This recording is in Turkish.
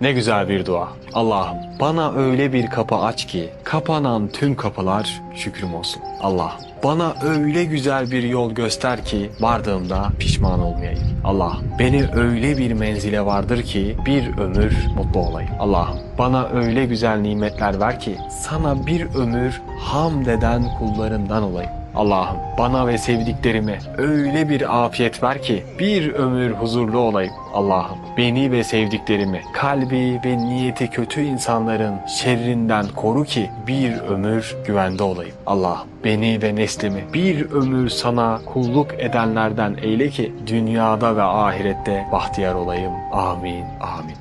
Ne güzel bir dua. Allah'ım bana öyle bir kapı aç ki kapanan tüm kapılar şükrüm olsun. Allah'ım bana öyle güzel bir yol göster ki vardığımda pişman olmayayım. Allah'ım beni öyle bir menzile vardır ki bir ömür mutlu olayım. Allah'ım bana öyle güzel nimetler ver ki sana bir ömür hamd eden kullarından olayım. Allah'ım bana ve sevdiklerime öyle bir afiyet ver ki bir ömür huzurlu olayım. Allah'ım beni ve sevdiklerimi kalbi ve niyeti kötü insanların şerrinden koru ki bir ömür güvende olayım. Allah'ım beni ve neslimi bir ömür sana kulluk edenlerden eyle ki dünyada ve ahirette bahtiyar olayım. Amin. Amin.